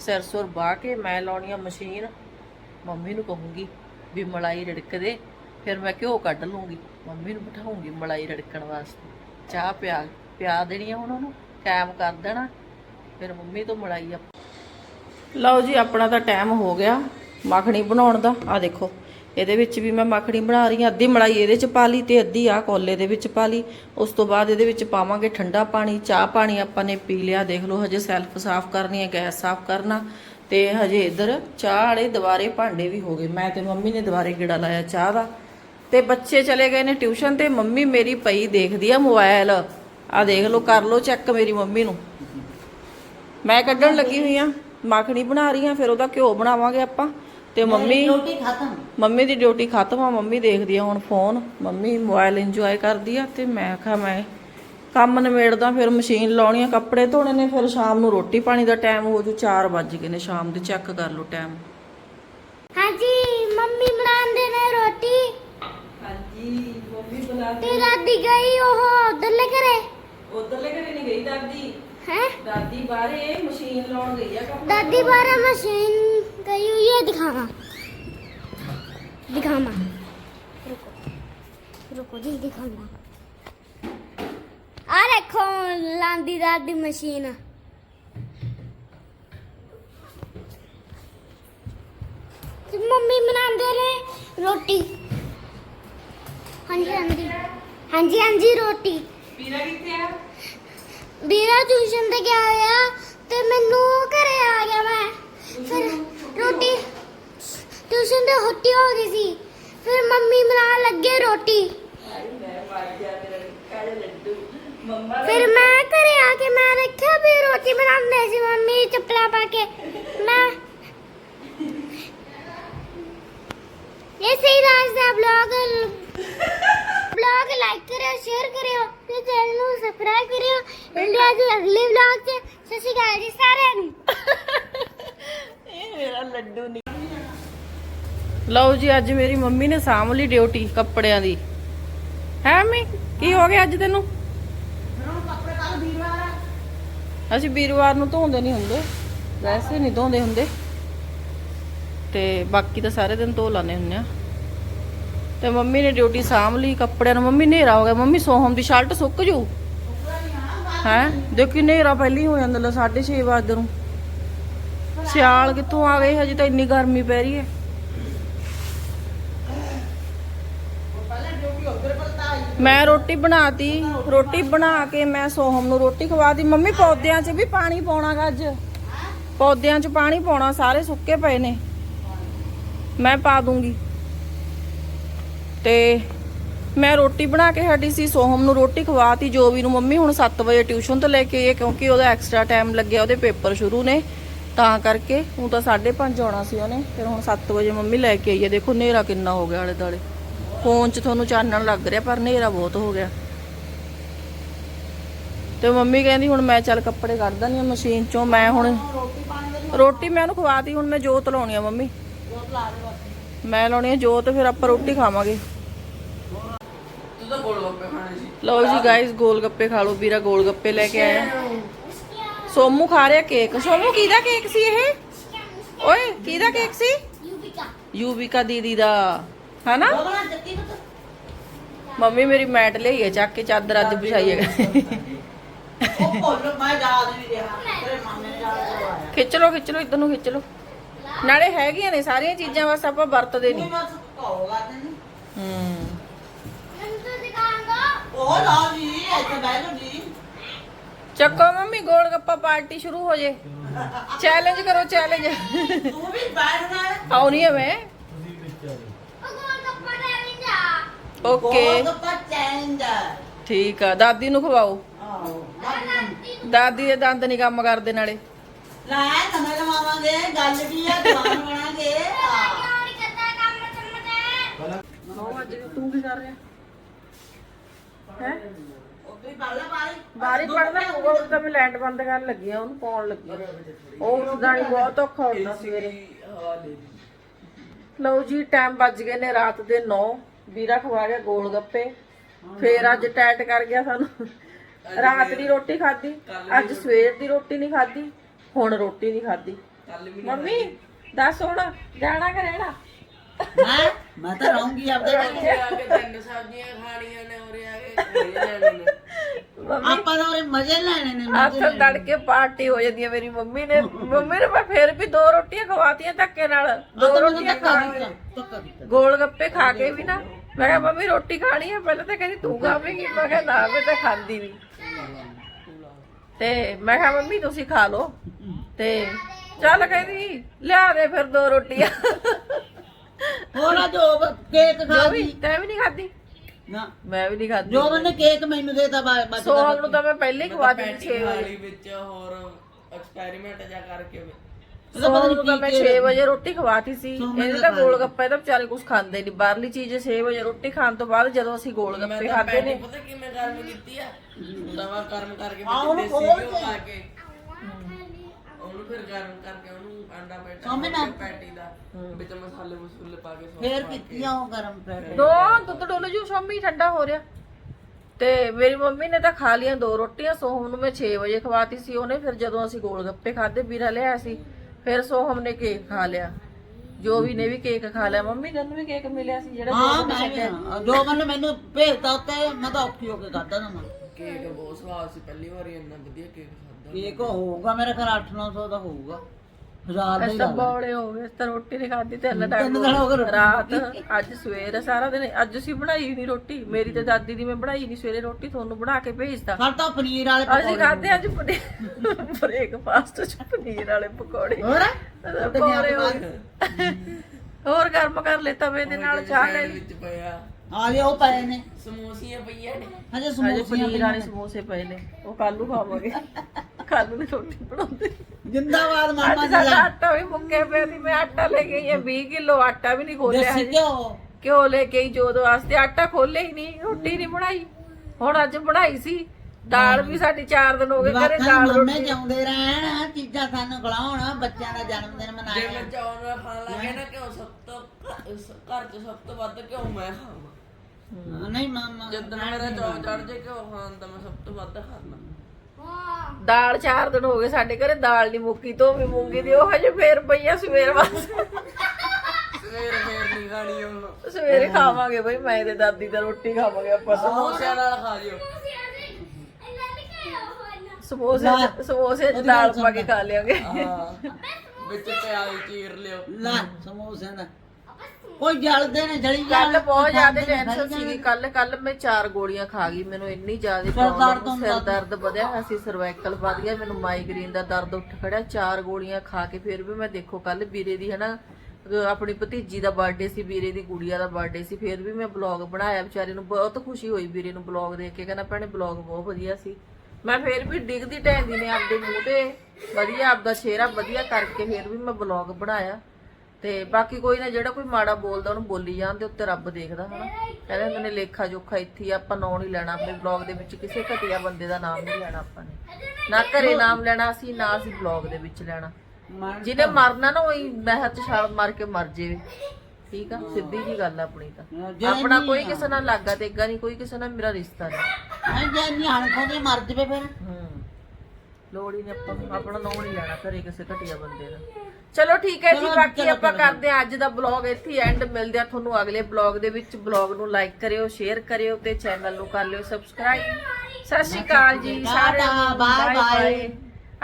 ਸਿਰ ਸੁਰ ਬਾਹ ਕੇ, ਮੈਂ ਲਾਉਣੀ ਆ ਮਸ਼ੀਨ, ਮੰਮੀ ਨੂੰ ਕਹੂੰਗੀ ਵੀ ਮਲਾਈ ਰੜਕ ਦੇ, ਫਿਰ ਮੈਂ ਘਿਓ ਕੱਢ ਲੂੰਗੀ। ਮੰਮੀ ਨੂੰ ਬਿਠਾਉਂਗੀ ਮਲਾਈ ਰੜਕਣ ਵਾਸਤੇ। ਚਾਹ ਪਿਆ ਪਿਆ ਦੇਣੀ ਆ ਹੁਣ ਉਹਨੂੰ ਕਾਇਮ ਕਰ ਦੇਣਾ। ਫਿਰ ਮੰਮੀ ਤੋਂ ਮਲਾਈ ਆ ਲਓ ਜੀ, ਆਪਣਾ ਤਾਂ ਟਾਈਮ ਹੋ ਗਿਆ ਮੱਖਣੀ ਬਣਾਉਣ ਦਾ। ਆ ਦੇਖੋ, ਇਹਦੇ ਵਿੱਚ ਵੀ ਮੈਂ ਮੱਖਣੀ ਬਣਾ ਰਹੀ ਹਾਂ। ਅੱਧੀ ਮਲਾਈ ਇਹਦੇ ਚ ਪਾ ਲਈ ਤੇ ਅੱਧੀ ਆ ਕੋਲੇ ਦੇ ਵਿੱਚ ਪਾ ਲਈ। ਉਸ ਤੋਂ ਬਾਅਦ ਇਹਦੇ ਵਿੱਚ ਪਾਵਾਂਗੇ ਠੰਡਾ ਪਾਣੀ। ਚਾਹ ਪਾਣੀ ਆਪਾਂ ਨੇ ਪੀ ਲਿਆ। ਦੇਖ ਲਓ, ਹਜੇ ਸੈਲਫ ਸਾਫ਼ ਕਰਨੀ ਹੈ, ਗੈਸ ਸਾਫ਼ ਕਰਨਾ। ਤੇ ਹਜੇ ਇੱਧਰ ਚਾਹ ਵਾਲੇ ਦੁਬਾਰੇ ਭਾਂਡੇ ਵੀ ਹੋ ਗਏ। ਮੈਂ ਤੇ ਮੰਮੀ ਨੇ ਦੁਬਾਰੇ ਗਿੜਾ ਲਾਇਆ? ਚਾਹ ਦਾ। ਤੇ ਬੱਚੇ ਚਲੇ ਗਏ ਨੇ ਟਿਊਸ਼ਨ ਤੇ। ਮੰਮੀ ਮੇਰੀ ਪਈ ਦੇਖਦੀ ਆ ਮੋਬਾਈਲ ਆ ਦੇਖ ਲਓ ਕਰ ਲਓ ਚੈੱਕ ਮੇਰੀ ਮੰਮੀ ਨੂੰ। ਮੈਂ ਕੱਢਣ ਲੱਗੀ ਹੋਈ ਆ। ਮੱਖਣੀ ਬਣਾ ਰਹੀ ਆ ਫਿਰ ਉਹਦਾ ਘਿਓ ਬਣਾਵਾਂਗੇ ਆਪਾਂ। ਤੇ ਮੰਮੀ ਰੋਟੀ ਖਤਮ ਮੰਮੀ ਦੀ ਡਿਊਟੀ ਖਤਮ ਆ। ਮੰਮੀ ਦੇਖਦੀ ਆ ਹੁਣ ਫੋਨ। ਮੰਮੀ ਮੋਬਾਈਲ ਇੰਜੋਏ ਕਰਦੀ ਆ ਤੇ ਮੈਂ ਕਿਹਾ ਮੈਂ ਕੰਮ ਨਿਬੇੜਦਾ ਫਿਰ ਮਸ਼ੀਨ ਲਾਉਣੀ ਆ ਕੱਪੜੇ ਧੋਣੇ ਨੇ ਫਿਰ ਸ਼ਾਮ ਨੂੰ ਰੋਟੀ ਪਾਣੀ ਦਾ ਟਾਈਮ ਹੋ ਜੂ 4 ਵੱਜ ਗਏ ਨੇ ਸ਼ਾਮ ਦੇ ਚੈੱਕ ਕਰ ਲਓ ਟਾਈਮ ਹਾਂਜੀ ਮੰਮੀ ਬਣਾਉਂਦੇ ਨੇ ਰੋਟੀ। ਹਾਂਜੀ ਮੰਮੀ ਬਣਾ ਤੇ ਦਾਦੀ ਗਈ ਉਹ ਉਧਰਲੇ ਘਰੇ? ਉਧਰਲੇ ਘਰੇ ਨਹੀਂ ਗਈ ਦਾਦੀ। ਹੈ? ਦਾਦੀ ਬਾਹਰੇ ਮਸ਼ੀਨ ਲਾਉਣ ਗਈ ਆ ਕੱਪੜੇ ਦਾਦੀ ਬਾਰਾ ਮਸ਼ੀਨ ਗਈ ਹੋਈ ਹੈ ਦਿਖਾਵਾਂ। ਦਿਖਾਵਾਂ। ਰੁਕੋ ਰੁਕੋ ਜੀ ਦਿਖਾਵਾਂ। ਆ ਦੇਖੋ ਲਾਂਦੀ ਦਾਦੀ ਮਸ਼ੀਨ। ਤੇ ਮੰਮੀ ਬਣਾਉਂਦੇ ਨੇ ਰੋਟੀ। ਹਾਂਜੀ ਹਾਂਜੀ। ਹਾਂਜੀ ਹਾਂਜੀ ਰੋਟੀ। ਵੀਰਾ ਕਿੱਥੇ ਆ? ਵੀਰਾ ਟਿਊਸ਼ਨ ਤੇ ਗਿਆ ਆ ਤੇ ਮੈਨੂੰ ਘਰੇ ਆ ਗਿਆ ਮੈਂ। ਫਿਰ ਰੋਟੀ ਟਿਊਸ਼ਨ ਤੇ ਹੁੱਟੀ ਹੋ ਗਈ ਸੀ। ਫਿਰ ਮੰਮੀ ਬਣਾਉਣ ਲੱਗੇ ਰੋਟੀ। ਫਿਰ ਮੈਂ ਘਰੇ ਆ ਕੇ ਮੈਂ ਦੇਖਿਆ ਵੀ ਰੋਟੀ ਬਣਾਉਂਦੇ ਸੀ ਮੰਮੀ ਚੱਪਲਾਂ ਪਾ ਕੇ। ਮੈਂ ਇਹ ਸਹੀ ਰਾਜ ਦਾ ਬਲੌਗ ਬਲੌਗ ਲਾਈਕ ਕਰਿਓ ਸ਼ੇਅਰ ਕਰਿਓ ਤੇ ਚੈਨਲ ਨੂੰ ਸਬਸਕ੍ਰਾਈਬ ਕਰਿਓ। ਮਿਲਦੇ ਅੱਜ ਅਗਲੇ ਬਲੌਗ 'ਚ। ਸਤਿ ਸ਼੍ਰੀ ਅਕਾਲ ਜੀ ਸਾਰਿਆਂ ਨੂੰ। ਇਹ ਮੇਰਾ ਲੱਡੂ ਨਹੀਂ ਲਓ ਜੀ ਅੱਜ ਮੇਰੀ ਮੰਮੀ ਨੇ ਸਾਂਭ ਲਈ ਡਿਊਟੀ ਕੱਪੜਿਆਂ ਦੀ। ਹੈ ਮੰਮੀ ਕੀ ਹੋ ਗਿਆ ਅੱਜ ਤੈਨੂੰ ਕੱਪੜੇ ਕੱਲ ਵੀਰਵਾਰ ਆ ਅਸੀਂ ਵੀਰਵਾਰ ਨੂੰ ਧੋਂਦੇ ਨਹੀਂ ਹੁੰਦੇ, ਵੈਸੇ ਨਹੀਂ ਧੋਂਦੇ ਹੁੰਦੇ। ਤੇ ਬਾਕੀ ਤਾਂ ਸਾਰੇ ਦਿਨ ਧੋ ਲਾਨੇ ਹੁੰਨੇ ਆ। ਤੇ ਮੰਮੀ ਨੇ ਡਿਊਟੀ ਸਾਂਭ ਲਈ ਕੱਪੜਿਆਂ ਨੂੰ, ਮੰਮੀ ਹਨੇਰਾ ਹੋ ਗਿਆ, ਮੰਮੀ ਸੋਹਮ ਦੀ ਸ਼ਰਟ ਸੁੱਕ ਜੂ? ਹੈ? ਦੇਖੀ ਹਨੇਰਾ ਪਹਿਲੀ ਹੋ ਜਾਂਦਾ, ਲੈ 6:30 ਵਜੇ ਨੂੰ। ਸਿਆਲ ਕਿੱਥੋਂ ਆ ਗਏ, ਹਜੇ ਤਾਂ ਇੰਨੀ ਗਰਮੀ ਪੈ ਰਹੀ ਹੈ ਪਹਿਲਾਂ ਡਿਊਟੀ ਉਧਰ ਪਲਤਾ ਆਈ ਮੈਂ ਰੋਟੀ ਬਣਾਤੀ, ਰੋਟੀ ਬਣਾ ਕੇ ਮੈਂ ਸੋਹਮ ਨੂੰ ਰੋਟੀ ਖਵਾਤੀ। ਮੰਮੀ, ਪੌਦਿਆਂ 'ਚ ਵੀ ਪਾਣੀ ਪਾਉਣਾਗਾ ਅੱਜ? ਪੌਦਿਆਂ 'ਚ ਪਾਣੀ ਪਾਉਣਾ, ਸਾਰੇ ਸੁੱਕੇ ਪਏ ਨੇ। ਮੈਂ ਪਾ ਦੂੰਗੀ। ਤੇ ਮੈਂ ਰੋਟੀ ਬਣਾ ਕੇ ਹਟੀ ਸੀ, ਸੋਹਮ ਨੂੰ ਰੋਟੀ ਖਵਾਤੀ ਵੀ ਨੂੰ ਮੰਮੀ ਹੁਣ 7 ਵਜੇ ਟਿਊਸ਼ਨ ਤੋਂ ਲੈ ਕੇ ਆਈ ਕਿਉਂਕਿ ਉਹਦਾ ਐਕਸਟਰਾ ਟਾਈਮ ਲੱਗਿਆ, ਉਹਦੇ ਪੇਪਰ ਸ਼ੁਰੂ ਨੇ। ਤਾਂ ਕਰਕੇ ਹੁਣ ਤਾਂ 5:30 ਆਉਣਾ ਸੀ ਉਹਨੇ, ਫਿਰ ਹੁਣ 7 ਵਜੇ ਮੰਮੀ ਲੈ ਕੇ ਆਈ ਹੈ। ਦੇਖੋ, ਹਨੇਰਾ ਕਿੰਨਾ ਹੋ ਗਿਆ ਆਲੇ ਦਾਲੇ ਫੋਨ 'ਚ ਤੁਹਾਨੂੰ ਚਾਨਣ ਲੱਗ ਰਿਹਾ ਪਰ ਹਨੇਰਾ ਬਹੁਤ ਹੋ ਗਿਆ। ਤੇ ਮੰਮੀ ਕਹਿੰਦੀ ਹੁਣ ਮੈਂ ਚੱਲ ਕੱਪੜੇ ਕੱਢ ਆ ਮਸ਼ੀਨ 'ਚੋਂ ਮੈਂ ਹੁਣ ਰੋਟੀ ਦਾ ਮੈਂ ਉਹਨੂੰ ਖਵਾਤੀ ਹੁਣ ਮੈਂ ਜੋਤ ਲਾਉਣੀ ਆ ਮੰਮੀ। ਦੇ ਮੈਂ ਲਾਉਣੀ ਆ ਜੋਤ ਫਿਰ ਆਪਾਂ ਰੋਟੀ ਖਾਵਾਂਗੇ। ਲਓ ਜੀ ਗਾਇਸ ਗੋਲ ਗੱਪੇ ਖਾ ਲਓ ਵੀਰਾ ਗੋਲ ਗੱਪੇ ਲੈ ਕੇ ਆਇਆ। ਸੋਮੂ ਖਾ ਰਿਹਾ ਕੇਕ। ਸੋਮੂ ਕਿਹਦਾ ਕੇਕ ਸੀ ਇਹ? ਓਏ ਕਿਹਦਾ ਕੇਕ ਸੀ? ਯੂਬਿਕਾ। ਯੂਵਿਕਾ ਦੀਦੀ ਦਾ। ਹਨਾ? ਬਗਲਾ ਜੱਤੀ ਪੁੱਤ। ਮੰਮੀ ਮੇਰੀ ਮੈਟ ਲਈ ਹੈ ਚੱਕ ਕੇ ਚਾਦਰ ਅੱਜ ਵਿਛਾਈ ਹੈ ਉਹ ਭੁੱਲ ਮੈਂ ਯਾਦ ਨਹੀਂ ਰਿਹਾ। ਤੇਰੇ ਮਾਮੇ ਨੇ ਯਾਦ ਕਰਵਾਇਆ। ਖਿੱਚ ਲਓ ਖਿੱਚ ਲਓ ਇਧਰ ਨੂੰ ਖਿੱਚ ਲਓ। ਨਾਲੇ ਹੈਗੀਆਂ ਨੇ ਸਾਰੀਆਂ ਚੀਜ਼ਾਂ ਬਸ ਆਪਾਂ ਵਰਤਦੇ ਨਹੀਂ। ਬਸ ਕਹੋਗਾ ਤੈਨੂੰ ਹੂੰ। ਮੈਨੂੰ ਤਾਂ ਦਿਖਾਉਂਗਾ ਉਹ ਲਾ ਜੀ ਇੱਥੇ ਬਹਿ ਜਾ ਜੀ ਚੱਕੋ ਮੰਮੀ ਗੋਲ ਗੱਪਾ ਪਾਰਟੀ ਸ਼ੁਰੂ ਹੋ ਜੇ। ਚੈਲੰਜ ਕਰੋ ਚੈਲੰਜ ਤੂੰ ਵੀ ਬੈਠ ਨਾ ਆਉਣੀ ਹੈ ਮੈਂ ਉਹ ਗੋਲ ਗੱਪਾ ਲੈ ਵੀ ਜਾ ਓਕੇ ਠੀਕ ਆ ਦਾਦੀ ਨੂੰ ਖਵਾਓ। ਆਹੋ ਦਾਦੀ ਦੇ ਦੰਦ ਨਹੀਂ ਕੰਮ ਕਰਦੇ ਨਾਲੇ। ਲੈ ਨਵੇਂ ਲਵਾਵਾਂਗੇ ਗੱਲ ਕੀ ਆ ਦੁਕਾਨ ਬਣਾਗੇ। ਯਾਰ ਕਿੱਦਾਂ ਕੰਮ ਚੰਮਦਾ ਨੋ ਅੱਜ ਤੂੰ ਕੀ ਕਰ ਰਿਹਾ? ਹੈ? ਉਧਰ ਹੀ ਪੜ ਲੈ ਬਾਰੀ ਬਾਰੀ ਪੜਦਾ ਉਹ ਤਾਂ ਮੈਂ ਲਾਈਟ ਬੰਦ ਕਰਨ ਲੱਗੀ ਆ ਉਹਨੂੰ ਪਾਉਣ ਲੱਗੀ ਆ। ਉਹ ਗਾਣੀ ਬਹੁਤ ਔਖਾ ਹੁੰਦਾ ਸਵੇਰੇ। ਲਓ ਜੀ ਟਾਈਮ ਵੱਜ ਗਏ ਨੇ ਰਾਤ ਦੇ 9 ਵੀਰਾ ਖਵਾ ਗਿਆ ਗੋਲ ਗੱਪੇ। ਫੇਰ ਅੱਜ ਟੈਟ ਕਰ ਗਿਆ ਸਾਨੂੰ। ਰਾਤ ਦੀ ਰੋਟੀ ਖਾਧੀ ਅੱਜ ਸਵੇਰ ਦੀ ਰੋਟੀ ਨਹੀਂ ਖਾਧੀ ਹੁਣ ਰੋਟੀ ਨਹੀਂ ਖਾਧੀ। ਕੱਲ ਵੀ ਮੰਮੀ ਦੱਸ ਹੁਣ ਜਾਣਾ ਕਿ ਰਹਿਣਾ? ਮੈਂ ਮੈਂ ਤਾਂ ਰਹੂੰਗੀ ਆਪਦੇ ਉੱਥੇ ਆ ਕੇ ਤਿੰਨ ਸਬਜ਼ੀਆਂ ਖਾਣੀਆਂ ਨੇ ਉਰੇ ਆ ਕੇ ਖੋਏ ਲੈਣੇ ਨੇ। ਆਪਾਂ ਤਾਂ ਉਹਦੇ ਮਜ਼ੇ ਲੈਣੇ ਨੇ ਹੱਥ ਦੜ ਕੇ ਪਾਰਟੀ ਹੋ ਜਾਂਦੀ ਹੈ ਮੇਰੀ ਮੰਮੀ ਨੇ। ਮੰਮੀ ਨੇ ਮੈਂ ਫੇਰ ਵੀ ਦੋ ਰੋਟੀਆਂ ਖਵਾਤੀਆਂ ਧੱਕੇ ਨਾਲ। ਦੋ ਰੋਟੀਆਂ ਖਾ ਗੋਲ ਗੱਪੇ ਖਾ ਕੇ ਵੀ ਨਾ ਮੈਂ ਕਿਹਾ ਮੰਮੀ ਰੋਟੀ ਖਾਣੀ ਹੈ ਪਹਿਲਾਂ ਤਾਂ ਕਹਿੰਦੀ ਤੂੰ ਖਾਵੇਂਗੀ ਮੈਂ ਕਿਹਾ ਨਾ ਮੈਂ ਤਾਂ ਖਾਂਦੀ ਨਹੀਂ ਤੇ ਮੈਂ ਕਿਹਾ ਮੰਮੀ ਤੁਸੀਂ ਖਾ ਲਓ। ਤੇ ਚੱਲ ਕਹਿੰਦੀ ਲਿਆ ਦੇ ਫਿਰ ਦੋ ਰੋਟੀਆਂ। ਹੋਰ ਜੋ ਕੇਕ ਖਾ ਜੋ ਲਈ। ਵੀ ਤੈਂ ਵੀ ਨਹੀਂ ਖਾਧੀ? ਨਾ। ਮੈਂ ਵੀ ਨਹੀਂ ਖਾਧੀ। ਜੋ ਉਹਨੇ ਕੇਕ ਮੈਨੂੰ ਦੇਤਾ ਬਸ ਸੋਹਮ ਨੂੰ ਤਾਂ ਮੈਂ ਪਹਿਲੇ ਹੀ ਖਵਾ ਦਿੱਤੀ 6 ਵਜੇ ਖਾਲੀ ਵਿੱਚ ਹੋਰ ਐਕਸਪੈਰੀਮੈਂਟ ਜਾ ਕਰਕੇ ਸੋਹਮ ਨੂੰ ਤਾਂ ਮੈਂ 6 ਵਜੇ ਰੋਟੀ ਖਵਾਤੀ ਸੀ। ਇਹਨੇ ਤਾਂ ਗੋਲ ਗੱਪੇ ਤਾਂ ਵਿਚਾਰੇ ਕੁਝ ਖਾਂਦੇ ਨਹੀਂ ਬਾਹਰਲੀ ਚੀਜ਼ 6 ਵਜੇ ਰੋਟੀ ਖਾਣ ਤੋਂ ਬਾਅਦ ਜਦੋਂ ਅਸੀਂ ਗੋਲ ਗੱਪੇ ਖਾਦੇ ਨੇ। ਪਤਾ ਕਿਵੇਂ ਗਰਮ ਕੀਤੀ ਆ? ਦਵਾ ਕਰਮ ਕਰਕੇ ਆਹ ਉਹਨੂੰ ਵਿੱਚ ਦੇਸੀ ਘਿਓ ਪਾ ਕੇ। ਉਹ ਉਹਨੂੰ ਫਿਰ ਗਰਮ ਕਰਕੇ ਉਹਨੂੰ ਅੰਡਾ ਪੈਟਾ ਸੌਂਮੇ ਨਾਲ। ਪੈਟੀ ਦਾ ਵਿੱਚ ਮਸਾਲੇ ਮਸੂਲੇ ਪਾ ਕੇ ਸੌਸ ਫੇਰ ਪਾ ਕੇ। ਕੀਤੀਆਂ ਉਹ ਗਰਮ ਪੈਟੇ ਦੋ ਦੁੱਧ ਡੋਲੋ ਜੂ ਸ਼ਾਮੀ ਠੰਡਾ ਹੋ ਰਿਹਾ। ਤੇ ਮੇਰੀ ਮੰਮੀ ਨੇ ਤਾਂ ਖਾ ਲੀਆਂ ਦੋ ਰੋਟੀਆਂ ਸੋਹਮ ਨੂੰ ਮੈਂ 6 ਵਜੇ ਖਵਾਤੀ ਸੀ। ਉਹਨੇ ਫਿਰ ਜਦੋਂ ਅਸੀਂ ਗੋਲ ਗੱਪੇ ਖਾਦੇ ਵੀਰਾ ਲਿਆ ਸੀ। ਫਿਰ ਸੋਹਮ ਨੇ ਕੇਕ ਖਾ ਲਿਆ। ਜੋ ਵੀ ਨੇ ਵੀ ਕੇਕ ਖਾ ਲਿਆ। ਮੰਮੀ ਤੈਨੂੰ ਵੀ ਕੇਕ ਮਿਲਿਆ ਸੀ ਜਿਹੜਾ ਹਾਂ ਦੋ ਮੈਂ ਵੀ। ਹਾਂ। ਜੋ ਮੈਨੂੰ ਮੈਨੂੰ ਭੇਜਤਾ ਉੱਤੇ ਮੈਂ ਤਾਂ ਔਖੀ ਹੋ ਕੇ ਖਾਦਾ ਨਾ ਮੈਂ। ਕੇਕ ਬਹੁਤ ਸਵਾਦ ਸੀ। ਪਹਿਲੀ ਵਾਰੀ ਇੰਨਾ ਵਧੀਆ ਕੇਕ ਖਾਦਾ ਕੇਕ ਹੋਊਗਾ ਮੇਰੇ ਘਰ 8-900 ਦਾ ਹੋਊਗਾ। ਹਜ਼ਾਰ ਦਾ ਲਓ। ਬੌਲੇ ਹੋ ਗਏ ਤਾਂ ਰੋਟੀ ਨਹੀਂ ਖਾਦੀ ਤਿੰਨ ਤਿੰਨ ਟਾਈਮ ਦਿਨ ਹੋ ਗਏ ਰਾਤ ਅੱਜ ਸਵੇਰ ਸਾਰਾ ਦਿਨ ਅੱਜ ਅਸੀਂ ਬਣਾਈ ਨਹੀਂ ਰੋਟੀ। ਮੇਰੀ ਤੇ ਦਾਦੀ ਦੀ ਮੈਂ ਬਣਾਈ ਨਹੀਂ ਸਵੇਰੇ ਰੋਟੀ ਤੁਹਾਨੂੰ ਬਣਾ ਕੇ ਭੇਜਦਾ ਕੱਲ ਤਾਂ ਪਨੀਰ ਵਾਲੇ ਅਸੀਂ ਖਾਦੇ ਅੱਜ ਬ੍ਰੇਕਫਾਸਟ ਚ ਪਨੀਰ ਵਾਲੇ ਪਕੌੜੇ। ਹੋਰ? ਪਕੌੜੇ ਹੋ ਗਏ। ਹੋਰ ਗਰਮ ਕਰ ਲੈ ਤਵੇ ਦੇ ਨਾਲ ਚਾਹ ਲੈ ਲਈ ਵਿੱਚ ਪਿਆ। ਆ ਗਏ ਉਹ ਪਏ ਨੇ। ਸਮੋਸੀਆਂ ਪਈਆਂ ਨੇ। ਹਜੇ ਹਜੇ ਸਮੋਸੀਆਂ ਪਨੀਰ ਪਈਆਂ ਵਾਲੇ ਨੇ। ਸਮੋਸੇ ਪਏ ਨੇ। ਉਹ ਕੱਲੂ ਖਾਵਾਂਗੇ। ਕੱਲੂ ਦੀ ਰੋਟੀ ਬਣਾਉਂਦੇ। ਜਿੰਦਾਬਾਦ ਮਾਮਾ ਅੱਜ ਜੀ ਸਾਡਾ ਦਾ ਆਟਾ ਵੀ ਮੁੱਕਿਆ ਪਿਆ ਸੀ। ਮੈਂ ਆਟਾ ਲੈ ਗਈ ਆ 20 ਕਿਲੋ ਆਟਾ ਵੀ ਨਹੀਂ ਖੋਲਿਆ ਦੇਸੀ ਹਜੇ। ਘਿਓ। ਘਿਓ ਲੈ ਕੇ ਜੋਦ ਵਾਸਤੇ। ਆਟਾ ਖੋਲੇ ਹੀ ਨਹੀਂ। ਰੋਟੀ ਨਹੀਂ ਬਣਾਈ। ਹੁਣ ਅੱਜ ਬਣਾਈ ਸੀ। ਦਾਲ ਵੀ ਸਾਡੀ 4 ਦਿਨ ਹੋ ਗਏ ਘਰੇ ਦਾਲ ਨੂੰ ਮੰਮੇ ਰੋਟੀ। ਜਾਉਂਦੇ ਰਹਿਣ ਚੀਜ਼ਾਂ ਸਾਨੂੰ ਖਿਲਾਉਣ ਬੱਚਿਆਂ ਦਾ ਜਨਮ ਦਿਨ ਜੇ ਮਨਾਇਆ ਮੈਂ ਚਾਹ ਨਾਲ ਖਾਣ ਲੱਗੇ ਨਾ ਕਿਉਂ ਸਭ ਤੋਂ ਘ- ਘਰ ਚ ਸਭ ਤੋਂ ਵੱਧ ਕਿਉਂ ਮੈਂ ਖਾਵਾਂ। ਨਹੀਂ ਮਾਮਾ ਜਦੋਂ ਮੇਰਾ ਚਾਹ ਚੜ ਜੇ ਕਿਉਂ ਖਾਣ ਤਾਂ ਮੈਂ ਸਭ ਤੋਂ ਵੱਧ ਖਾਣਾ ਦਾਲ 4 ਦਿਨ ਹੋ ਗਏ ਸਾਡੇ ਘਰੇ ਦਾਲ ਨਹੀਂ ਮੁੱਕੀ ਧੋਵੀ ਮੂੰਗੀ ਦੀ ਉਹ ਹਜੇ ਫੇਰ ਪਈਆ ਸਵੇਰ ਵਾਸਤੇ। ਸਵੇਰ ਫੇਰ ਨਹੀਂ ਖਾਣੀ ਹੁਣ ਸਵੇਰੇ ਖਾਵਾਂਗੇ ਬਈ ਮੈਂ ਤੇ ਦਾਦੀ ਦਾ ਰੋਟੀ ਖਾਵਾਂਗੇ ਆਪਾਂ। ਸਮੋਸਿਆਂ ਨਾਲ ਖਾ ਜਿਓ ਸਮੋਸੇ ਸਮੋਸੇ ਚ ਦਾਲ ਪਾ ਕੇ ਖਾ ਲਿਆਂਗੇ। ਹਾਂ। ਵਿੱਚ ਪਿਆਜ਼ ਚੀਰ ਲਿਓ। ਲੈ ਸਮੋਸਿਆਂ ਦਾ ਕੋਈ ਜਲਦੇ ਨੇ ਜਲੀ ਕੱਲ ਬਹੁਤ ਜ਼ਿਆਦਾ ਟੈਨਸ਼ਨ ਸੀਗੀ। ਕੱਲ ਕੱਲ ਮੈਂ ਚਾਰ ਗੋਲੀਆਂ ਖਾ ਗਈ। ਮੈਨੂੰ ਇੰਨੀ ਜ਼ਿਆਦਾ ਦਰਦ ਪ੍ਰੋਬਲਮ ਸਿਰ ਦਰਦ ਵਧਿਆ ਹੋਇਆ ਸੀ ਸਰਵਾਈਕਲ ਵਧ ਗਿਆ ਮੈਨੂੰ ਮਾਈਗ੍ਰੇਨ ਦਾ ਦਰਦ ਉੱਠ ਖੜਿਆ। ਚਾਰ ਗੋਲੀਆਂ ਖਾ ਕੇ ਫਿਰ ਵੀ ਮੈਂ ਦੇਖੋ ਕੱਲ ਵੀਰੇ ਦੀ ਹਨਾ ਆਪਣੀ ਭਤੀਜੀ ਦਾ ਬਰਥਡੇ ਸੀ ਵੀਰੇ ਦੀ ਗੁੜੀਆ ਦਾ ਬਰਥਡੇ ਸੀ ਫਿਰ ਵੀ ਮੈਂ ਬਲੌਗ ਬਣਾਇਆ। ਵਿਚਾਰੇ ਨੂੰ ਬਹੁਤ ਖੁਸ਼ੀ ਹੋਈ ਵੀਰੇ ਨੂੰ ਬਲੌਗ ਦੇਖ ਕੇ। ਕਹਿੰਦਾ ਭੈਣੇ ਬਲੌਗ ਬਹੁਤ ਵਧੀਆ ਸੀ। ਮੈਂ ਫਿਰ ਵੀ ਡਿੱਗਦੀ ਢੈਂਦੀ ਨੇ ਆਪਦੇ ਮੂੰਹ ਤੇ। ਵਧੀਆ ਆਪਦਾ ਚਿਹਰਾ ਵਧੀਆ ਕਰਕੇ ਫਿਰ ਵੀ ਮੈਂ ਬਲੌਗ ਬਣਾਇਆ। ਤੇ ਬਾਕੀ ਕੋਈ ਨਾ ਜਿਹੜਾ ਕੋਈ ਮਾੜਾ ਬੋਲਦਾ ਉਹਨੂੰ ਬੋਲੀ ਜਾਣ ਦੇ ਉੱਤੇ ਰੱਬ ਦੇਖਦਾ ਹਨਾ। ਕਹਿੰਦੇ ਹੁੰਦੇ ਨੇ ਲੇਖਾ ਜੋਖਾ ਇੱਥੇ ਆਪਾਂ ਨਾਂ ਨਹੀਂ ਲੈਣਾ ਆਪਣੇ ਬਲੌਗ ਦੇ ਵਿੱਚ ਕਿਸੇ ਘਟੀਆ ਬੰਦੇ ਦਾ ਨਾਮ ਨਹੀਂ ਲੈਣਾ ਆਪਾਂ ਨੇ। ਨਾ ਘਰੇ ਨਾਮ ਲੈਣਾ ਸੀ ਨਾ ਅਸੀਂ ਬਲੌਗ ਦੇ ਵਿੱਚ ਲੈਣਾ। ਜਿਹਨੇ ਮਰਨਾ ਨਾ ਉਹੀ ਚ ਛਾਲ ਮਾਰ ਕੇ ਮਰ ਜਾਵੇ। ਠੀਕ ਆ? ਸਿੱਧੀ ਜੀ ਗੱਲ ਆ ਆਪਣੀ ਤਾਂ। ਆਪਣਾ ਕੋਈ ਕਿਸੇ ਨਾਲ ਲਾਗਾ ਤੇਗਾ ਨਹੀਂ ਕੋਈ ਕਿਸੇ ਨਾਲ ਮੇਰਾ ਰਿਸ਼ਤਾ ਨਹੀਂ। ਮੈਂ ਜੇ ਨਿਆਣ ਖੋਦੇ ਮਰ ਜਵੇ ਫਿਰ। ਹੂੰ। ਲੋੜ ਹੀ ਨਹੀਂ ਆਪਾਂ ਨੂੰ ਆਪਣਾ ਨਾਂ ਨਹੀਂ ਲੈਣਾ ਘਰੇ ਕਿਸੇ ਘਟੀਆ ਬੰਦੇ ਦਾ। ਚਲੋ ਠੀਕ ਹੈ ਜੀ ਬਾਕੀ ਆਪਾਂ ਕਰਦੇ ਹਾਂ ਅੱਜ ਦਾ ਬਲੌਗ ਇੱਥੇ ਐਂਡ ਮਿਲਦੇ ਆ ਤੁਹਾਨੂੰ ਅਗਲੇ ਬਲੌਗ ਦੇ ਵਿੱਚ। ਬਲੌਗ ਨੂੰ ਲਾਈਕ ਕਰਿਓ ਸ਼ੇਅਰ ਕਰਿਓ ਤੇ ਚੈਨਲ ਨੂੰ ਕਰ ਲਿਓ ਸਬਸਕ੍ਰਾਈਬ ਸਤਿ ਸ਼੍ਰੀ ਅਕਾਲ ਜੀ ਸਾਰਿਆਂ ਨੂੰ। ਬਾਏ ਬਾਏ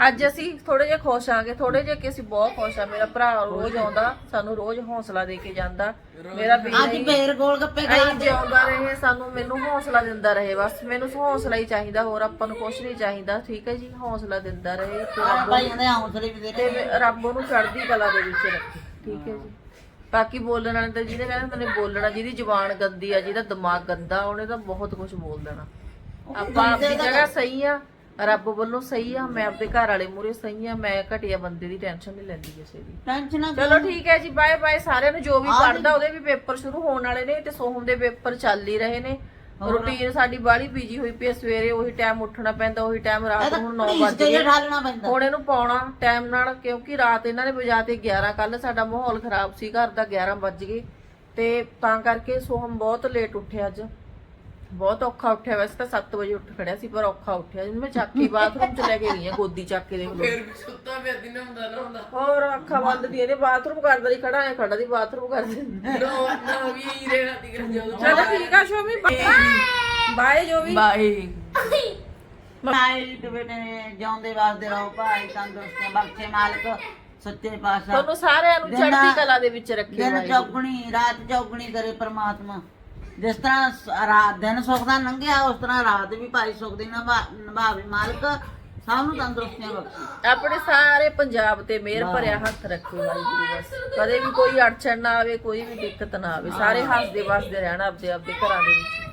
ਅੱਜ ਅਸੀਂ ਥੋੜੇ ਜਿਹਾ ਖੁਸ਼ ਆਂਗੇ ਥੋੜੇ ਜਿਹਾ ਕਿ ਅਸੀਂ ਬਹੁਤ ਖੁਸ਼ ਆ। ਮੇਰਾ ਭਰਾ ਰੋਜ਼ ਆਉਂਦਾ ਸਾਨੂੰ ਰੋਜ਼ ਹੌਸਲਾ ਦੇ ਕੇ ਜਾਂਦਾ। ਮੇਰਾ ਵੀ ਅੱਜ ਫੇਰ ਗੋਲ ਗੱਪੇ ਖਾ ਅਸੀਂ ਜਿਉਂਦਾ ਰਹੇ ਸਾਨੂੰ ਮੈਨੂੰ ਹੌਸਲਾ ਦਿੰਦਾ ਰਹੇ ਬਸ। ਮੈਨੂੰ ਹੌਸਲਾ ਹੀ ਚਾਹੀਦਾ ਹੋਰ ਆਪਾਂ ਨੂੰ ਕੁਝ ਨਹੀਂ ਚਾਹੀਦਾ। ਠੀਕ ਹੈ ਜੀ ਹੌਸਲਾ ਦਿੰਦਾ ਰਹੇ। ਤੇ ਰੱਬ ਦੇ ਹੌਸਲੇ ਵੀ ਦੇ ਤੇ ਰੱਬ ਉਹਨੂੰ ਚੜ੍ਹਦੀ ਕਲਾ ਦੇ ਵਿੱਚ ਰੱਖੇ। ਠੀਕ ਹੈ ਜੀ। ਬਾਕੀ ਬੋਲਣ ਵਾਲੇ ਤਾਂ ਜਿਹਦੇ ਕਹਿੰਦੇ ਹੁੰਦੇ ਨੇ ਬੋਲਣਾ ਜਿਹਦੀ ਜ਼ੁਬਾਨ ਗੰਦੀ ਆ ਜਿਹਦਾ ਦਿਮਾਗ ਗੰਦਾ ਉਹਨੇ ਤਾਂ ਬਹੁਤ ਕੁਝ ਬੋਲ ਦੇਣਾ। ਆਪਾਂ ਆਪਣੀ ਜਗ੍ਹਾ ਸਹੀ ਆ। ਰੱਬ ਵੱਲੋਂ ਸਹੀ ਆ ਮੈਂ ਆਪਣੇ ਘਰ ਵਾਲੇ ਮੂਰੇ ਸਹੀ ਆ ਮੈਂ ਘਟੀਆ ਬੰਦੇ ਦੀ ਟੈਨਸ਼ਨ ਨਹੀਂ ਲੈਂਦੀ ਕਿਸੇ ਦੀ। ਟੈਨਸ਼ਨ ਚਲੋ ਠੀਕ ਹੈ ਜੀ ਬਾਏ ਬਾਏ ਸਾਰਿਆਂ ਨੂੰ ਜੋ ਵੀ ਪੜਦਾ ਉਹਦੇ ਵੀ ਪੇਪਰ ਸ਼ੁਰੂ ਹੋਣ ਵਾਲੇ ਨੇ ਤੇ ਸੋਹਮ ਦੇ ਪੇਪਰ ਚੱਲ ਹੀ ਰਹੇ ਨੇ। ਰੁਟੀਨ ਸਾਡੀ ਬਾਹਲੀ ਬੀਜੀ ਹੋਈ ਪਈ ਆ, ਸਵੇਰੇ ਉਹੀ ਟਾਈਮ ਉੱਠਣਾ ਪੈਂਦਾ ਉਹੀ ਟਾਈਮ ਰਾਤ ਨੂੰ 9 ਇਸ ਵਜੇ ਤੇ ਢਾਲਣਾ ਪੈਂਦਾ। ਹੁਣ ਇਹਨੂੰ ਪਾਉਣਾ ਟਾਈਮ ਨਾਲ ਕਿਉਂਕਿ ਰਾਤ ਇਹਨਾਂ ਨੇ ਵਜਾ ਤੇ 11 ਕੱਲ ਸਾਡਾ ਮਾਹੌਲ ਖਰਾਬ ਸੀ ਘਰ ਦਾ 11 ਵੱਜ ਗਏ। ਤੇ ਤਾਂ ਕਰਕੇ ਸੋਹਮ ਬਹੁਤ ਲੇਟ ਉੱਠਿਆ ਅੱਜ। ਬਹੁਤ ਔਖਾ ਉੱਠਿਆ ਵੈਸੇ ਤਾਂ 7 ਵਜੇ ਉੱਠ ਖੜਿਆ ਸੀ ਪਰ ਔਖਾ ਉੱਠਿਆ। ਜਿਹਨੂੰ ਮੈਂ ਚੱਕ ਕੇ ਬਾਥਰੂਮ ਚ ਲੈ ਕੇ ਗਈ ਆ ਗੋਦੀ ਚੱਕ ਕੇ ਦੇਖ ਲਓ। ਫੇਰ ਵੀ ਸੁੱਤਾ ਪਿਆ ਦਿਨ ਹੁੰਦਾ ਨਾ ਹੁੰਦਾ। ਹੋਰ ਅੱਖਾਂ ਬੰਦ ਦੀ ਇਹਨੇ ਬਾਥਰੂਮ ਕਰਦਾ ਹੀ ਖੜਾ ਹੈ ਖੜਾ ਦੀ ਬਾਥਰੂਮ ਕਰਦਾ ਨੋ ਨਾ ਵੀ ਹੀ ਰਹਿਣਾ ਤੀ ਜਦੋਂ ਚਲੋ ਠੀਕ ਆ ਸ਼ੋਮੀ ਬਾਏ। ਜੋ ਵੀ ਬਾਏ ਨਾਈਟ ਬੇਟੇ ਜਿਉਂਦੇ ਵਾਸਦੇ ਰਹੋ ਭਾਈ ਤੰਦਰੁਸਤੀਆਂ ਬਖਸ਼ੇ ਮਾਲਕ ਸੱਚੇ ਪਾਤਸ਼ਾਹ। ਤੁਹਾਨੂੰ ਸਾਰਿਆਂ ਨੂੰ ਚੜ੍ਹਦੀ ਕਲਾ ਦੇ ਵਿੱਚ ਰੱਖੇ ਦਿਨ। ਚੌਗਣੀ ਰਾਤ ਚੌਗਣੀ ਕਰੇ ਪ੍ਰਮਾਤਮਾ। ਜਿਸ ਤਰ੍ਹਾਂ ਸ- ਰਾਤ ਦਿਨ ਸੁੱਖ ਦਾ ਲੰਘਿਆ ਉਸ ਤਰ੍ਹਾਂ ਰਾਤ ਵੀ ਭਾਈ ਸੁੱਖ ਦੀ ਨਿਭਾ- ਨਿਭਾਵੇ ਮਾਲਕ ਸਭ ਨੂੰ ਤੰਦਰੁਸਤੀਆਂ ਬਖਸ਼ੇ। ਆਪਣੇ ਸਾਰੇ ਪੰਜਾਬ ਤੇ ਮਿਹਰ ਭਰਿਆ ਹੱਥ ਰੱਖੇ ਵਾਹਿਗੁਰੂ ਬਸ। ਕਦੇ ਵੀ ਕੋਈ ਅੜਚਣ ਨਾ ਆਵੇ ਕੋਈ ਵੀ ਦਿੱਕਤ ਨਾ ਆਵੇ। ਸਾਰੇ ਹੱਸਦੇ ਵਸਦੇ ਰਹਿਣਾ ਆਪਦੇ ਆਪਦੇ ਘਰਾਂ ਦੇ ਵਿੱਚ।